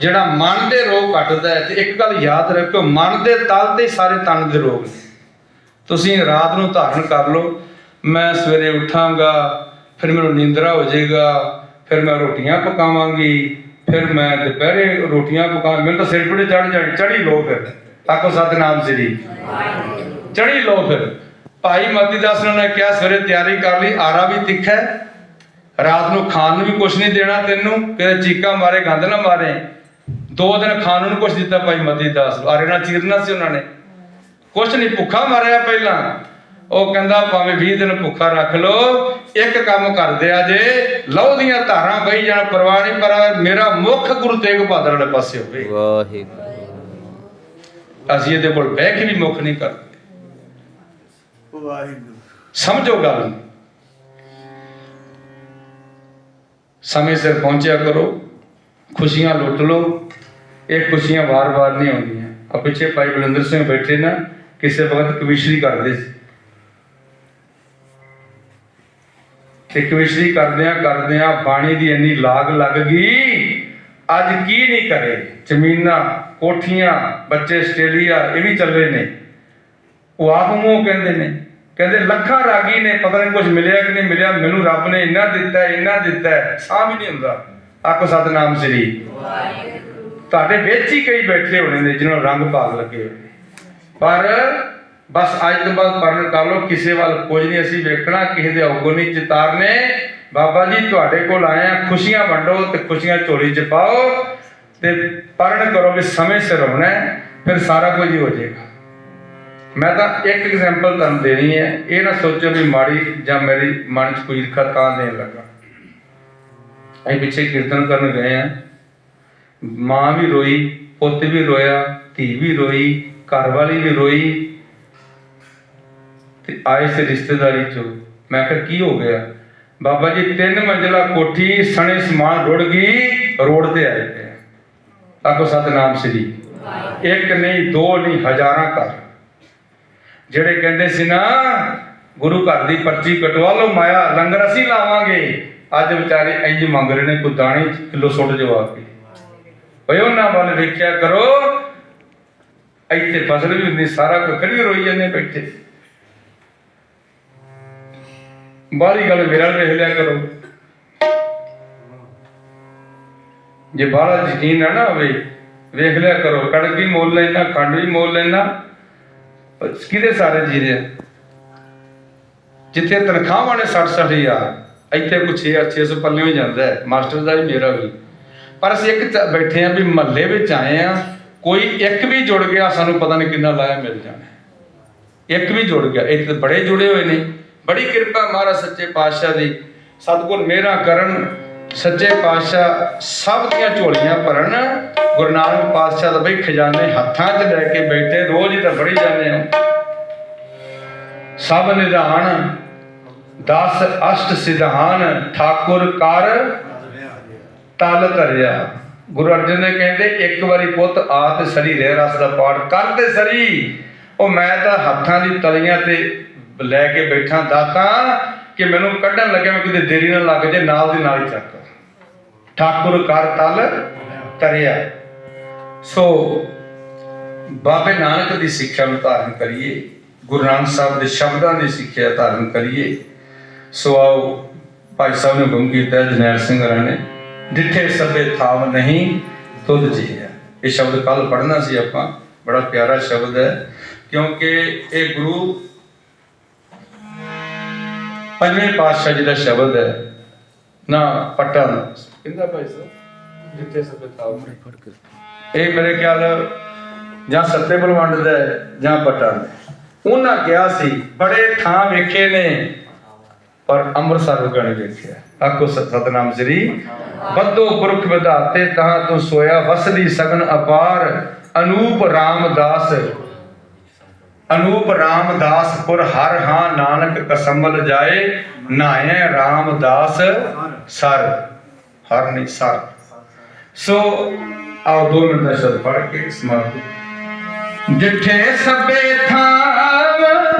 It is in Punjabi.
ਜਿਹੜਾ ਮਨ ਦੇ ਰੋਗ ਕੱਟਦਾ ਹੈ ਤੇ ਇੱਕ ਗੱਲ ਯਾਦ ਰੱਖਿਓ, ਮਨ ਦੇ ਤਲ ਤੇ ਸਾਰੇ ਤਨ ਦੇ ਰੋਗ ਨੇ। ਤੁਸੀਂ ਰਾਤ ਨੂੰ ਧਾਰਨ ਕਰ ਲਓ, ਮੈਂ ਸਵੇਰੇ ਉਠਾਂਗਾ, ਫਿਰ ਮੈਨੂੰ ਨੀਂਦਰਾ ਹੋ ਜਾਏਗਾ, ਫਿਰ ਮੈਂ ਰੋਟੀਆਂ ਪਕਾਵਾਂਗੀ, ਫਿਰ ਮੈਂ ਦੁਪਹਿਰੇ ਰੋਟੀਆਂ ਪਕਾ, ਮੈਨੂੰ ਤਾਂ ਸਿਰ ਪੀੜੇ ਚੜ ਜਾਣੀ ਚੜੀ ਲੋ ਫਿਰ। ਆਖੋ ਸਤਨਾਮ ਸ੍ਰੀ। ਚੜੀ ਲੋ ਫਿਰ। ਭਾਈ ਮਤੀ ਦਾਸ ਨੇ ਕਿਹਾ, ਸਵੇਰੇ ਤਿਆਰੀ ਕਰ ਲਈ, ਆਰਾ ਵੀ ਤਿੱਖਾ ਹੈ ਰਾਤ ਨੂੰ ਖਾਣ ਨੂੰ ਵੀ ਕੁਝ ਨਹੀਂ ਦੇਣਾ ਤੈਨੂੰ ਕਿ ਚੀਕਾ ਮਾਰੇ ਗੰਦ ਨਾ ਮਾਰੇ। ਦੋ ਦਿਨ ਖਾਣ ਨੂੰ ਕੁਝ ਦਿੱਤਾ ਭਾਈ ਮਤੀ ਦਾਸ ਨੂੰ। ਆਰੇ ਨਾਲ ਚੀਰਨਾ ਸੀ ਉਹਨਾਂ ਨੇ। ਕੁਛ ਨਹੀਂ ਭੁੱਖਾ ਮਾਰਿਆ ਪਹਿਲਾਂ। ਉਹ ਕਹਿੰਦਾ ਭਾਵੇਂ 20 ਦਿਨ ਭੁੱਖਾ ਰੱਖ ਲੋ ਇੱਕ ਕੰਮ ਕਰਦੇ ਆ ਜੇ ਲਹੂ ਦੀਆਂ ਧਾਰਾਂ ਬਈ ਜਾਣ ਪਰਵਾਹ ਨਹੀਂ ਪਰ ਮੇਰਾ ਮੁੱਖ ਗੁਰੂ ਤੇਗ ਬਹਾਦਰ ਵਾਲੇ ਪਾਸੇ ਹੋਵੇ। ਵਾਹਿਗੁਰੂ। ਅਸੀਂ ਇਹਦੇ ਕੋਲ ਬਹਿ ਕੇ ਵੀ ਮੁੱਖ ਨਹੀਂ ਕਰਦੇ। ਵਾਹਿਗੁਰੂ। ਸਮਝੋ ਗੱਲ ਸਮੇਂ ਸਿਰ ਪਹੁੰਚਿਆ ਕਰੋ, ਖੁਸ਼ੀਆਂ ਲੁੱਟ ਲਓ। ਇਹ ਖੁਸ਼ੀਆਂ ਵਾਰ-ਵਾਰ ਨਹੀਂ ਆਉਂਦੀਆਂ। ਆ ਪਿੱਛੇ ਭਾਈ ਬਲਿੰਦਰ ਸਿੰਘ ਬੈਠੇ ਨਾ, ਕਿਸੇ ਵਕਤ ਕਵਿਸ਼ਰੀ ਕਰਦੇ ਸੀ। ਤੇ ਕਵਿਸ਼ਰੀ ਕਰਦਿਆਂ ਕਰਦਿਆਂ ਬਾਣੀ ਦੀ ਇੰਨੀ ਲਾਗ ਲੱਗ ਗਈ, ਅੱਜ ਕੀ ਨਹੀਂ ਕਰੇ? ਜ਼ਮੀਨਾਂ, ਕੋਠੀਆਂ, ਬੱਚੇ ਆਸਟ੍ਰੇਲੀਆ, ਇਹ ਵੀ ਚੱਲ ਰਹੇ ਨੇ। ਉਹ ਆਪ ਮੂੰਹ ਕਹਿੰਦੇ ਨੇ। ਕਹਿੰਦੇ ਲੱਖਾਂ ਰਾਗੀ ਨੇ ਪਤਾ ਨਹੀਂ ਕੁਝ ਮਿਲਿਆ ਕਿ ਨਹੀਂ ਮਿਲਿਆ ਮੈਨੂੰ ਰੱਬ ਨੇ ਇੰਨਾ ਦਿੱਤਾ ਇੰਨਾ ਦਿੱਤਾ ਸਾਹ ਵੀ ਨਹੀਂ ਹੁੰਦਾ। ਆਖੋ ਸਤਨਾਮ ਸ੍ਰੀ। ਤੁਹਾਡੇ ਵਿੱਚ ਹੀ ਕਈ ਬੈਠੇ ਹੋਣੇ ਨੇ ਜਿਨ੍ਹਾਂ ਨੂੰ ਰੰਗ ਭਾਗ ਲੱਗੇ। ਪਰ ਬਸ ਅੱਜ ਤੋਂ ਬਾਅਦ ਪਰਨ ਕਰ ਲਓ ਕਿਸੇ ਵੱਲ ਕੁਝ ਨਹੀਂ ਅਸੀਂ ਵੇਖਣਾ ਕਿਸੇ ਦੇ ਔਗੁਣੀ ਚਿਤਾਰਨੇ। ਬਾਬਾ ਜੀ ਤੁਹਾਡੇ ਕੋਲ ਆਏ ਆ ਖੁਸ਼ੀਆਂ ਵੰਡੋ ਤੇ ਖੁਸ਼ੀਆਂ ਝੋਲੀ 'ਚ ਪਾਓ ਤੇ ਪਰਨ ਕਰੋ ਵੀ ਸਮੇਂ ਸਿਰ ਹੋਣਾ ਫਿਰ ਸਾਰਾ ਕੁਝ ਹੀ ਹੋ ਜਾਏਗਾ। ਮੈਂ ਤਾਂ ਇੱਕ ਐਗਜ਼ਾਮਪਲ ਤੁਹਾਨੂੰ ਦੇਣੀ ਹੈ, ਇਹ ਨਾ ਸੋਚੋ ਵੀ ਮਾੜੀ ਜਾਂ ਮੇਰੀ ਮਨ 'ਚ ਕੋਈ ਈਰਖਾ ਤਾਂ ਦੇਣ ਲੱਗਾ। ਅਸੀਂ ਪਿੱਛੇ ਕੀਰਤਨ ਕਰਨ ਗਏ ਆ ਮਾਂ ਵੀ ਰੋਈ, ਪੁੱਤ ਵੀ ਰੋਇਆ, ਧੀ ਵੀ ਰੋਈ, ਘਰ ਵਾਲੀ ਵੀ ਰੋਈ ਤੇ ਆਏ ਸੇ ਰਿਸ਼ਤੇਦਾਰੀ ਚੋਂ। ਮੈਂ ਕਿਹਾ, ਕੀ ਹੋ ਗਿਆ? ਬਾਬਾ ਜੀ, ਤਿੰਨ ਮੰਜ਼ਲਾ ਕੋਠੀ, ਸਣੇ ਸਮਾਨ ਰੁੜ ਗਈ, ਰੋਡ ਤੇ ਆਏ। ਪਏ ਆ। ਆਖੋ, ਸਤਨਾਮ ਸ੍ਰੀ। ਇੱਕ ਨਹੀਂ, ਦੋ ਨਹੀਂ, ਹਜ਼ਾਰਾਂ ਘਰ। ਜਿਹੜੇ ਕਹਿੰਦੇ ਸੀ ਨਾ, ਗੁਰੂ ਘਰ ਦੀ ਪਰਚੀ ਕਟਵਾ ਲਓ ਮਾਇਆ, ਲੰਗਰ ਅਸੀਂ ਲਾਵਾਂਗੇ। ਅੱਜ ਵਿਚਾਰੇ ਇੰਜ ਮੰਗ ਰਹੇ ਨੇ, ਕੋਈ ਦਾਣੇ ਕਿਲੋ ਸੁੱਟ ਜਵਾਬ ਕੇ ਓਏ, ਉਹਨਾਂ ਵੱਲ ਵੇਖਿਆ ਕਰੋ। ਇੱਥੇ ਫਸਲ ਵੀ ਹੁੰਦੀ, ਸਾਰਾ ਕੁਝ ਫਿਰ ਵੀ ਰੋਈ ਜਾਂਦੇ ਬੈਠੇ। ਬਾਹਲੀ ਗੱਲ ਮੇਰਾ ਵੇਖ ਲਿਆ ਕਰੋ। ਜੇ ਬਾਹਲਾ ਯਕੀਨ ਨਾ ਨਾ ਹੋਵੇ, ਵੇਖ ਲਿਆ ਕਰੋ। ਕਣਕ ਵੀ ਮੋਲ ਲੈਣਾ ਖੰਡ ਵੀ ਮੋਲ ਲੈਣਾ ਕਿਹਦੇ ਸਾਰੇ ਜੀ ਰਹੇ ਜਿੱਥੇ ਤਨਖਾਹਾਂ ਨੇ 60 60 ਹਜ਼ਾਰ, ਇੱਥੇ ਕੁਛ 600 ਪੱਲੇ ਹੀ ਜਾਂਦਾ ਹੈ। ਮਾਸਟਰ ਦਾ ਵੀ ਮੇਰਾ ਵੀ। ਪਰ ਅਸੀਂ ਇੱਕ ਬੈਠੇ ਆ ਵੀ ਮਹੱਲੇ ਵਿੱਚ ਆਏ ਆ ਕੋਈ ਇੱਕ ਵੀ ਜੁੜ ਗਿਆ, ਸਾਨੂੰ ਪਤਾ ਨਹੀਂ ਕਿੰਨਾ ਲਾਇਆ ਮਿਲ ਜਾਣਾ ਇੱਕ ਵੀ ਜੁੜ ਗਿਆ, ਇੱਥੇ ਬੜੇ ਜੁੜੇ ਹੋਏ ਨੇ। ਬੜੀ ਕਿਰਪਾ ਮਹਾਰਾਜ ਸੱਚੇ ਪਾਤਸ਼ਾਹ ਦੀ। ਸਤਿਗੁਰ ਮੇਰਾ ਕਰਨ, ਸੱਚੇ ਪਾਤਸ਼ਾਹ ਸਭ ਦੀਆਂ ਝੋਲੀਆਂ ਭਰਨ। ਗੁਰੂ ਨਾਨਕ ਪਾਤਸ਼ਾਹ ਦਾ ਬਈ ਖਜ਼ਾਨੇ ਹੱਥਾਂ 'ਚ ਲੈ ਕੇ ਬੈਠੇ, ਰੋਜ਼ ਹੀ ਤਾਂ ਫੜੀ ਜਾਂਦੇ ਹੋ। ਸਭ ਨਿਧਾਨ 10 ਅਸ਼ਟ ਸਿਧਾਨ, ਠਾਕੁਰ ਕਰ ਤਲ ਧਰਿਆ। ਗੁਰੂ ਅਰਜਨ ਨੇ ਕਹਿੰਦੇ, ਇੱਕ ਵਾਰੀ ਪੁੱਤ ਆ ਤੇ ਸਰੀ ਰਹਿ, ਰਸ ਦਾ ਪਾਠ ਕਰ ਤੇ ਸਰੀ। ਉਹ ਮੈਂ ਤਾਂ ਹੱਥਾਂ ਦੀ ਤਲੀਆਂ ਤੇ ਲੈ ਕੇ ਬੈਠਾ ਦਾਤਾ ਕਿ ਮੈਨੂੰ ਕੱਢਣ ਲੱਗਿਆ, ਮੈਂ ਕਿਤੇ ਦੇਰੀ ਨਾ ਲੱਗ ਜੇ, ਨਾਲ ਦੀ ਨਾਲ ਹੀ ਚੱਕ। ਠਾਕੁਰ ਕਰ ਤਲ ਧਰਿਆ। ਸੋ ਬਾਬੇ ਨਾਨਕ ਦੀ ਸਿੱਖਿਆ ਨੂੰ ਧਾਰਨ ਕਰੀਏ, ਗੁਰੂ ਨਾਨਕ ਸਾਹਿਬ ਦੇ ਸ਼ਬਦਾਂ ਦੀ ਸਿੱਖਿਆ ਧਾਰਨ ਕਰੀਏ। ਸੋ ਆਓ ਭਾਈ ਸਾਹਿਬ ਨੇ ਹੁਕਮ ਕੀਤਾ ਜਨੈਲ ਸਿੰਘ ਹਰਾਂ ਜਿੱਥੇ ਸਭੇ ਥਾਵ ਨਹੀਂ, ਤੁਧ ਜੀ ਹੈ ਇਹ ਸ਼ਬਦ ਕੱਲ ਪੜ੍ਹਨਾ ਸੀ ਆਪਾਂ, ਬੜਾ ਪਿਆਰਾ ਸ਼ਬਦ ਹੈ, ਕਿਉਂਕਿ ਇਹ ਗੁਰੂ ਪੰਜਵੇਂ ਪਾਤਸ਼ਾਹ ਜੀ ਦਾ ਸ਼ਬਦ ਹੈ, ਨਾ, ਪਟਨ। ਕਿੰਦਾ ਭਾਈ ਸਾਹਿਬ? ਜਿੱਥੇ ਸਭੇ ਥਾਵ ਨਹੀਂ। ਇਹ ਮੇਰੇ ਖਿਆਲ ਜਾਂ ਸੱਤੇ ਬਲਵੰਡ ਦਾ ਜਾਂ ਪਟਨ ਦਾ। ਉਹਨਾਂ ਕਿਹਾ ਸੀ, ਬੜੇ ਥਾਂ ਵੇਖੇ ਨੇ, ਪਰ ਅੰਮ੍ਰਿਤਸਰ ਗਣ ਵੇਖਿਆ। ਆਖੋ ਸਤਨਾਮ ਸ੍ਰੀ ਬੱਦੋ ਪੁਰਖ ਵਿਧਾਤੇ ਤਹਾਂ ਤੋਂ ਸੋਇਆ ਵਸਦੀ ਸਗਨ ਅਪਾਰ, ਅਨੂਪ ਰਾਮਦਾਸ ਅਨੂਪ ਰਾਮਦਾਸ ਪੁਰ ਹਰ ਹਾਂ ਨਾਨਕ ਕਸਮਲ ਜਾਏ ਨਾਏ ਰਾਮਦਾਸ ਸਰ। ਹਰ ਨਹੀਂ, ਸਰ। ਸੋ ਆਓ ਦੋ ਮਿੰਟ ਦਾ ਸ਼ਬਦ ਪੜ੍ਹ ਕੇ ਸਮਾਪਤ ਜਿੱਥੇ ਸਭੇ ਥਾਂ